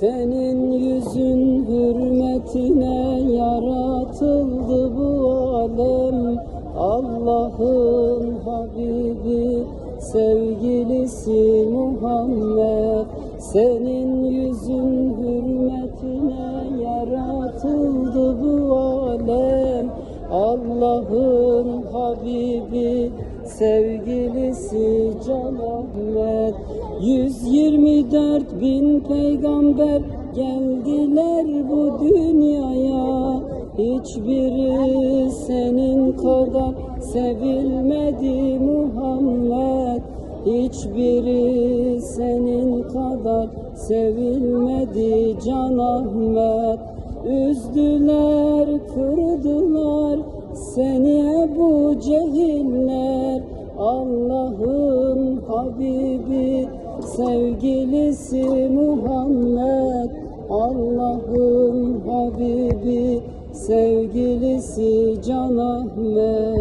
Senin yüzün hürmetine yaratıldı bu alem. Allah'ın Habibi sevgilisi Muhammed. Senin yüzün hürmetine yaratıldı bu alem. Allah'ın Habibi sevgilisi Can Ahmet. 124 bin peygamber geldiler bu dünyaya. Hiçbiri senin kadar sevilmedi Muhammed. Hiçbiri senin kadar sevilmedi Can Ahmet. Üzdüler, kırdılar seni Ebu Cehiller Allah'ın Habibi sevgilisi Muhammed. Allah'ın Habibi sevgilisi Can Ahmet